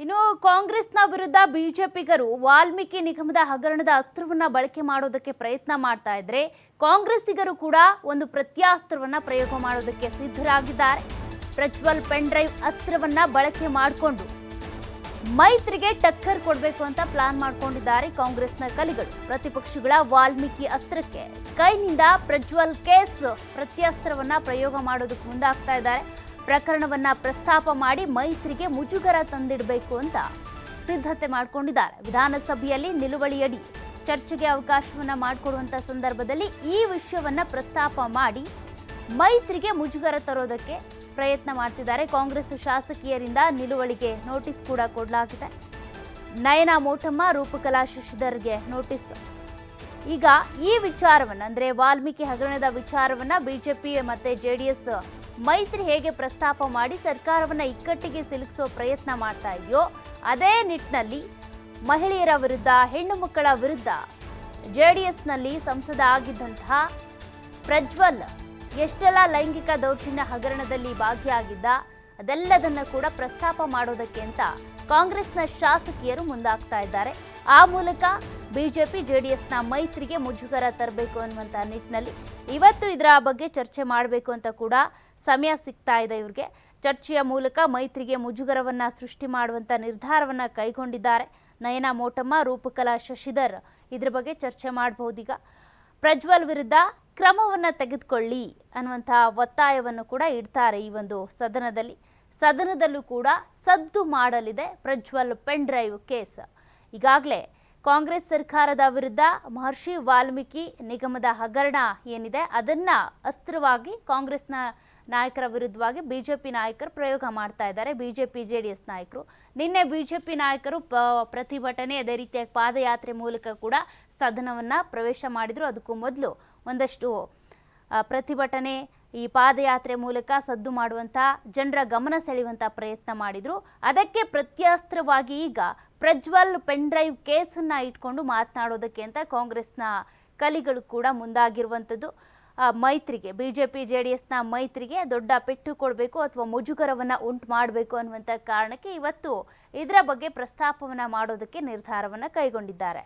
ಇನ್ನು ಕಾಂಗ್ರೆಸ್ನ ವಿರುದ್ಧ ಬಿಜೆಪಿಗರು ವಾಲ್ಮೀಕಿ ನಿಗಮದ ಹಗರಣದ ಅಸ್ತ್ರವನ್ನ ಬಳಕೆ ಮಾಡೋದಕ್ಕೆ ಪ್ರಯತ್ನ ಮಾಡ್ತಾ ಇದ್ರೆ ಕಾಂಗ್ರೆಸ್ಸಿಗರು ಕೂಡ ಒಂದು ಪ್ರತ್ಯಾಸ್ತ್ರವನ್ನ ಪ್ರಯೋಗ ಮಾಡೋದಕ್ಕೆ ಸಿದ್ಧರಾಗಿದ್ದಾರೆ. ಪ್ರಜ್ವಲ್ ಪೆನ್ ಡ್ರೈವ್ ಅಸ್ತ್ರವನ್ನ ಬಳಕೆ ಮಾಡಿಕೊಂಡು ಮೈತ್ರಿಗೆ ಟಕ್ಕರ್ ಕೊಡಬೇಕು ಅಂತ ಪ್ಲಾನ್ ಮಾಡ್ಕೊಂಡಿದ್ದಾರೆ ಕಾಂಗ್ರೆಸ್ನ ಕಲಿಗಳು. ಪ್ರತಿಪಕ್ಷಗಳ ವಾಲ್ಮೀಕಿ ಅಸ್ತ್ರಕ್ಕೆ ಕೈನಿಂದ ಪ್ರಜ್ವಲ್ ಕೇಸ್ ಪ್ರತ್ಯಾಸ್ತ್ರವನ್ನ ಪ್ರಯೋಗ ಮಾಡೋದಕ್ಕೆ ಮುಂದಾಗ್ತಾ ಇದ್ದಾರೆ. ಪ್ರಕರಣವನ್ನ ಪ್ರಸ್ತಾಪ ಮಾಡಿ ಮೈತ್ರಿಗೆ ಮುಜುಗರ ತಂದಿಡಬೇಕು ಅಂತ ಸಿದ್ಧತೆ ಮಾಡಿಕೊಂಡಿದ್ದಾರೆ. ವಿಧಾನಸಭೆಯಲ್ಲಿ ನಿಲುವಳಿಯಡಿ ಚರ್ಚೆಗೆ ಅವಕಾಶವನ್ನ ಮಾಡಿಕೊಡುವಂತ ಸಂದರ್ಭದಲ್ಲಿ ಈ ವಿಷಯವನ್ನ ಪ್ರಸ್ತಾಪ ಮಾಡಿ ಮೈತ್ರಿಗೆ ಮುಜುಗರ ತರೋದಕ್ಕೆ ಪ್ರಯತ್ನ ಮಾಡ್ತಿದ್ದಾರೆ. ಕಾಂಗ್ರೆಸ್ ಶಾಸಕಿಯರಿಂದ ನಿಲುವಳಿಗೆ ನೋಟಿಸ್ ಕೂಡ ಕೊಡಲಾಗಿದೆ. ನಯನ ಮೋಟಮ್ಮ, ರೂಪಕಲಾ ಶಶಿಧರ್ಗೆ ನೋಟಿಸ್ ಈಗ ಈ ವಿಚಾರವನ್ನ, ಅಂದ್ರೆ ವಾಲ್ಮೀಕಿ ಹಗರಣದ ವಿಚಾರವನ್ನ ಬಿಜೆಪಿ ಮತ್ತೆ ಎಸ್ ಮೈತ್ರಿ ಹೇಗೆ ಪ್ರಸ್ತಾಪ ಮಾಡಿ ಸರ್ಕಾರವನ್ನ ಇಕ್ಕಟ್ಟಿಗೆ ಸಿಲುಕಿಸೋ ಪ್ರಯತ್ನ ಮಾಡ್ತಾ ಇದೆಯೋ, ಅದೇ ನಿಟ್ಟಿನಲ್ಲಿ ಮಹಿಳೆಯರ ವಿರುದ್ಧ, ಹೆಣ್ಣು ಮಕ್ಕಳ ವಿರುದ್ಧ ಜೆ ಡಿ ಎಸ್ನಲ್ಲಿ ಸಂಸದ ಆಗಿದ್ದಂತಹ ಪ್ರಜ್ವಲ್ ಎಷ್ಟೆಲ್ಲ ಲೈಂಗಿಕ ದೌರ್ಜನ್ಯ ಹಗರಣದಲ್ಲಿ ಭಾಗಿಯಾಗಿದ್ದ, ಅದೆಲ್ಲದನ್ನ ಕೂಡ ಪ್ರಸ್ತಾಪ ಮಾಡೋದಕ್ಕೆ ಅಂತ ಕಾಂಗ್ರೆಸ್ನ ಶಾಸಕಿಯರು ಮುಂದಾಗ್ತಾ ಇದ್ದಾರೆ. ಆ ಮೂಲಕ ಬಿಜೆಪಿ ಜೆಡಿಎಸ್ನ ಮೈತ್ರಿಗೆ ಮುಜುಗರ ತರಬೇಕು ಅನ್ನುವಂಥ ನಿಟ್ಟಿನಲ್ಲಿ ಇವತ್ತು ಇದರ ಬಗ್ಗೆ ಚರ್ಚೆ ಮಾಡಬೇಕು ಅಂತ ಕೂಡ ಸಮಯ ಸಿಗ್ತಾ ಇದೆ ಇವ್ರಿಗೆ. ಚರ್ಚೆಯ ಮೂಲಕ ಮೈತ್ರಿಗೆ ಮುಜುಗರವನ್ನು ಸೃಷ್ಟಿ ಮಾಡುವಂಥ ನಿರ್ಧಾರವನ್ನು ಕೈಗೊಂಡಿದ್ದಾರೆ. ನಯನ ಮೋಟಮ್ಮ, ರೂಪಕಲಾ ಶಶಿಧರ್ ಇದ್ರ ಬಗ್ಗೆ ಚರ್ಚೆ ಮಾಡಬಹುದೀಗ. ಪ್ರಜ್ವಲ್ ವಿರುದ್ಧ ಕ್ರಮವನ್ನು ತೆಗೆದುಕೊಳ್ಳಿ ಅನ್ನುವಂಥ ಒತ್ತಾಯವನ್ನು ಕೂಡ ಇಡ್ತಾರೆ ಈ ಒಂದು ಸದನದಲ್ಲಿ. ಸದನದಲ್ಲೂ ಕೂಡ ಸದ್ದು ಮಾಡಲಿದೆ ಪ್ರಜ್ವಲ್ ಪೆನ್ ಡ್ರೈವ್ ಕೇಸ್. ಈಗಾಗಲೇ ಕಾಂಗ್ರೆಸ್ ಸರ್ಕಾರದ ವಿರುದ್ಧ ಮಹರ್ಷಿ ವಾಲ್ಮೀಕಿ ನಿಗಮದ ಹಗರಣ ಏನಿದೆ, ಅದನ್ನ ಅಸ್ತ್ರವಾಗಿ ಕಾಂಗ್ರೆಸ್ನ ನಾಯಕರ ವಿರುದ್ಧವಾಗಿ ಬಿಜೆಪಿ ನಾಯಕರು ಪ್ರಯೋಗ ಮಾಡ್ತಾ ಇದ್ದಾರೆ. ಬಿಜೆಪಿ, ಜೆಡಿಎಸ್ ನಾಯಕರು. ನಿನ್ನೆ ಬಿಜೆಪಿ ನಾಯಕರು ಪ್ರತಿಭಟನೆ, ಅದೇ ರೀತಿಯಾಗಿ ಪಾದಯಾತ್ರೆ ಮೂಲಕ ಕೂಡ ಸದನವನ್ನ ಪ್ರವೇಶ ಮಾಡಿದ್ರು. ಅದಕ್ಕೂ ಮೊದಲು ಒಂದಷ್ಟು ಪ್ರತಿಭಟನೆ ಈ ಪಾದಯಾತ್ರೆ ಮೂಲಕ ಸದ್ದು ಮಾಡುವಂತ ಜನರ ಗಮನ ಸೆಳೆಯುವಂತ ಪ್ರಯತ್ನ ಮಾಡಿದ್ರು. ಅದಕ್ಕೆ ಪ್ರತ್ಯಸ್ತ್ರವಾಗಿ ಈಗ ಪ್ರಜ್ವಲ್ ಪೆನ್ ಡ್ರೈವ್ ಕೇಸನ್ನ ಇಟ್ಕೊಂಡು ಮಾತನಾಡೋದಕ್ಕೆ ಅಂತ ಕಾಂಗ್ರೆಸ್ನ ಕಲಿಗಳು ಕೂಡ ಮುಂದಾಗಿರುವಂಥದ್ದು ಮೈತ್ರಿಗೆ, ಬಿಜೆಪಿ ಜೆ ಡಿ ಎಸ್ನ ಮೈತ್ರಿಗೆ ದೊಡ್ಡ ಪೆಟ್ಟು ಕೊಡಬೇಕು ಅಥವಾ ಮುಜುಗರವನ್ನು ಉಂಟು ಮಾಡಬೇಕು ಅನ್ನುವಂಥ ಕಾರಣಕ್ಕೆ ಇವತ್ತು ಇದರ ಬಗ್ಗೆ ಪ್ರಸ್ತಾಪವನ್ನು ಮಾಡೋದಕ್ಕೆ ನಿರ್ಧಾರವನ್ನು ಕೈಗೊಂಡಿದ್ದಾರೆ.